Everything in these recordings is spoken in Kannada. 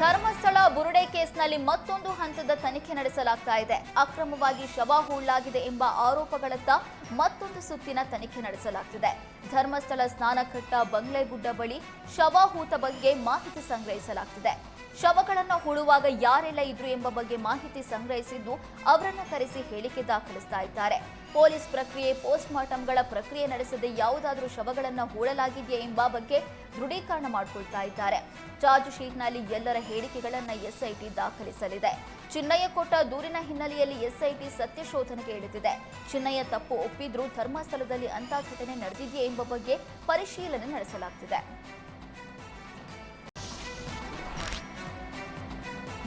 ಧರ್ಮಸ್ಥಳ ಬುರುಡೆ ಕೇಸ್ನಲ್ಲಿ ಮತ್ತೊಂದು ಹಂತದ ತನಿಖೆ ನಡೆಸಲಾಗ್ತಾ ಇದೆ. ಅಕ್ರಮವಾಗಿ ಶವ ಹೂಳಾಗಿದೆ ಎಂಬ ಆರೋಪಗಳತ್ತ ಮತ್ತೊಂದು ಸುತ್ತಿನ ತನಿಖೆ ನಡೆಸಲಾಗ್ತಿದೆ. ಧರ್ಮಸ್ಥಳ ಸ್ನಾನಘಟ್ಟ ಬಂಗ್ಲೆಗುಡ್ಡ ಬಳಿ ಶವ ಹೂತ ಬಗ್ಗೆ ಮಾಹಿತಿ ಸಂಗ್ರಹಿಸಲಾಗ್ತಿದೆ. ಶವಗಳನ್ನು ಹೂಳುವಾಗ ಯಾರೆಲ್ಲ ಇದ್ರು ಎಂಬ ಬಗ್ಗೆ ಮಾಹಿತಿ ಸಂಗ್ರಹಿಸಿದ್ದು ಅವರನ್ನ ಕರೆಸಿ ಹೇಳಿಕೆ ದಾಖಲಿಸ್ತಾ ಇದ್ದಾರೆ. ಪೊಲೀಸ್ ಪ್ರಕ್ರಿಯೆ ಪೋಸ್ಟ್ ಮಾರ್ಟಂಗಳ ಪ್ರಕ್ರಿಯೆ ನಡೆಸದೆ ಯಾವುದಾದ್ರೂ ಶವಗಳನ್ನು ಹೂಳಲಾಗಿದೆಯೇ ಎಂಬ ಬಗ್ಗೆ ದೃಢೀಕರಣ ಮಾಡಿಕೊಳ್ತಾ ಇದ್ದಾರೆ. ಚಾರ್ಜ್ ಶೀಟ್ನಲ್ಲಿ ಎಲ್ಲರ ಹೇಳಿಕೆಗಳನ್ನು ಎಸ್ಐಟಿ ದಾಖಲಿಸಲಿದೆ. ಚಿನ್ನಯ್ಯ ಕೊಟ್ಟ ದೂರಿನ ಹಿನ್ನೆಲೆಯಲ್ಲಿ ಎಸ್ಐಟಿ ಸತ್ಯ ಶೋಧನೆಗೆ ಇಳಿದಿದೆ. ಚಿನ್ನಯ್ಯ ತಪ್ಪು ಒಪ್ಪಿದ್ರೂ ಧರ್ಮಸ್ಥಳದಲ್ಲಿ ಅಂತ ಘಟನೆ ನಡೆದಿದೆಯೇ ಎಂಬ ಬಗ್ಗೆ ಪರಿಶೀಲನೆ ನಡೆಸಲಾಗ್ತಿದೆ.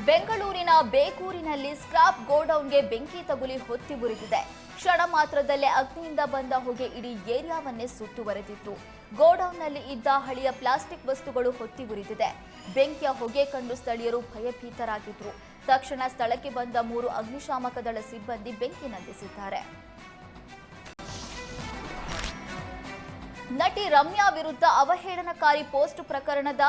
ಬೆಂಗಳೂರಿನ ಬೇಕೂರಿನಲ್ಲಿ ಸ್ಕ್ರಾಪ್ ಗೋಡೌನ್ಗೆ ಬೆಂಕಿ ತಗುಲಿ ಹೊತ್ತಿ ಉರಿದಿದೆ. ಕ್ಷಣ ಮಾತ್ರದಲ್ಲೇ ಅಗ್ನಿಯಿಂದ ಬಂದ ಹೊಗೆ ಇಡೀ ಏರಿಯಾವನ್ನೇ ಸುತ್ತುವರೆದಿತ್ತು ಗೋಡೌನ್ನಲ್ಲಿ ಇದ್ದ ಹಳೆಯ ಪ್ಲಾಸ್ಟಿಕ್ ವಸ್ತುಗಳು ಹೊತ್ತಿ ಉರಿದಿದೆ. ಬೆಂಕಿಯ ಹೊಗೆ ಕಂಡು ಸ್ಥಳೀಯರು ಭಯಭೀತರಾಗಿದ್ರು. ತಕ್ಷಣ ಸ್ಥಳಕ್ಕೆ ಬಂದ ಮೂರು ಅಗ್ನಿಶಾಮಕ ದಳ ಸಿಬ್ಬಂದಿ ಬೆಂಕಿ ನಂದಿಸಿದ್ದಾರೆ. ನಟಿ ರಮ್ಯಾ ವಿರುದ್ಧ ಅವಹೇಳನಕಾರಿ ಪೋಸ್ಟ್ ಪ್ರಕರಣದ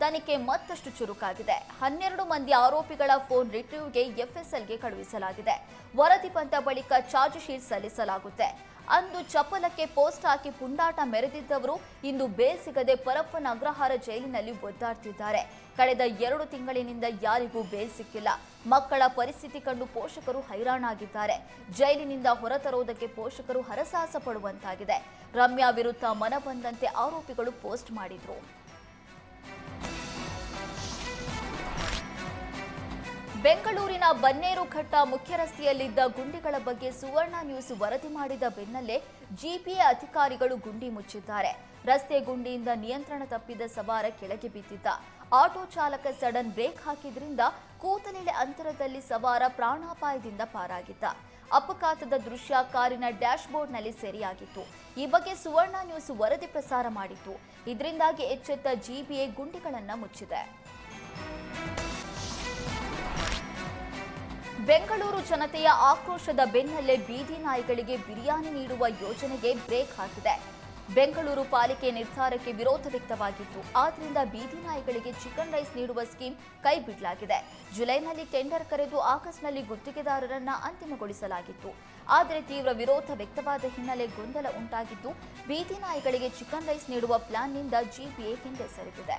ತನಿಖೆ ಮತ್ತಷ್ಟು ಚುರುಕಾಗಿದೆ. ಹನ್ನೆರಡು ಮಂದಿ ಆರೋಪಿಗಳ ಫೋನ್ ರಿಟ್ರೀವ್ಗೆ ಎಫ್ಎಸ್ಎಲ್ಗೆ ಕಳುಹಿಸಲಾಗಿದೆ. ವರದಿ ಬಂದ ಬಳಿಕ ಚಾರ್ಜ್ ಶೀಟ್ ಸಲ್ಲಿಸಲಾಗುತ್ತೆ. ಅಂದು ಚಪ್ಪಲಕ್ಕೆ ಪೋಸ್ಟ್ ಹಾಕಿ ಪುಂಡಾಟ ಮೆರೆದಿದ್ದವರು ಇಂದು ಬೇಲ್ ಸಿಗದೆ ಪರಪ್ಪನ ಅಗ್ರಹಾರ ಜೈಲಿನಲ್ಲಿ ಒದ್ದಾಡ್ತಿದ್ದಾರೆ. ಕಳೆದ ಎರಡು ತಿಂಗಳಿನಿಂದ ಯಾರಿಗೂ ಬೇಲ್ ಸಿಕ್ಕಿಲ್ಲ. ಮಕ್ಕಳ ಪರಿಸ್ಥಿತಿ ಕಂಡು ಪೋಷಕರು ಹೈರಾಣಾಗಿದ್ದಾರೆ. ಜೈಲಿನಿಂದ ಹೊರತರೋದಕ್ಕೆ ಪೋಷಕರು ಹರಸಾಹಸ ಪಡುವಂತಾಗಿದೆ. ರಮ್ಯಾ ವಿರುದ್ಧ ಮನಬಂದಂತೆ ಆರೋಪಿಗಳು ಪೋಸ್ಟ್ ಮಾಡಿದ್ರು. ಬೆಂಗಳೂರಿನ ಬನ್ನೇರುಘಟ್ಟ ಮುಖ್ಯ ರಸ್ತೆಯಲ್ಲಿದ್ದ ಗುಂಡಿಗಳ ಬಗ್ಗೆ ಸುವರ್ಣ ನ್ಯೂಸ್ ವರದಿ ಮಾಡಿದ ಬೆನ್ನಲ್ಲೇ ಜಿಪಿಎ ಅಧಿಕಾರಿಗಳು ಗುಂಡಿ ಮುಚ್ಚಿದ್ದಾರೆ. ರಸ್ತೆ ಗುಂಡಿಯಿಂದ ನಿಯಂತ್ರಣ ತಪ್ಪಿದ ಸವಾರ ಕೆಳಗೆ ಬಿದ್ದಿದ್ದ. ಆಟೋ ಚಾಲಕ ಸಡನ್ ಬ್ರೇಕ್ ಹಾಕಿದ್ರಿಂದ ಕೂತಲೆಳೆ ಅಂತರದಲ್ಲಿ ಸವಾರ ಪ್ರಾಣಾಪಾಯದಿಂದ ಪಾರಾಗಿದ್ದ. ಅಪಘಾತದ ದೃಶ್ಯ ಕಾರಿನ ಡ್ಯಾಶ್ ಬೋರ್ಡ್ನಲ್ಲಿ ಸೆರೆಯಾಗಿತ್ತು. ಈ ಬಗ್ಗೆ ಸುವರ್ಣ ನ್ಯೂಸ್ ವರದಿ ಪ್ರಸಾರ ಮಾಡಿತ್ತು. ಇದರಿಂದಾಗಿ ಎಚ್ಚೆತ್ತ ಜಿಬಿಎ ಗುಂಡಿಗಳನ್ನು ಮುಚ್ಚಿದೆ. ಬೆಂಗಳೂರು ಜನತೆಯ ಆಕ್ರೋಶದ ಬೆನ್ನಲ್ಲೇ ಬೀದಿ ನಾಯಿಗಳಿಗೆ ಬಿರಿಯಾನಿ ನೀಡುವ ಯೋಜನೆಗೆ ಬ್ರೇಕ್ ಹಾಕಿದೆ. ಬೆಂಗಳೂರು ಪಾಲಿಕೆ ನಿರ್ಧಾರಕ್ಕೆ ವಿರೋಧ ವ್ಯಕ್ತವಾಗಿತ್ತು. ಆದ್ರಿಂದ ಬೀದಿ ನಾಯಿಗಳಿಗೆ ಚಿಕನ್ ರೈಸ್ ನೀಡುವ ಸ್ಕೀಮ್ ಕೈ ಬಿಡಲಾಗಿದೆ. ಜುಲೈನಲ್ಲಿ ಟೆಂಡರ್ ಕರೆದು ಆಗಸ್ಟ್ನಲ್ಲಿ ಗುತ್ತಿಗೆದಾರರನ್ನ ಅಂತಿಮಗೊಳಿಸಲಾಗಿತ್ತು. ಆದರೆ ತೀವ್ರ ವಿರೋಧ ವ್ಯಕ್ತವಾದ ಹಿನ್ನೆಲೆ ಗೊಂದಲ ಉಂಟಾಗಿದ್ದು, ಬೀದಿ ನಾಯಿಗಳಿಗೆ ಚಿಕನ್ ರೈಸ್ ನೀಡುವ ಪ್ಲಾನ್ನಿಂದ ಜಿಪಿಎ ಹಿಂದೆ ಸರಿದಿದೆ.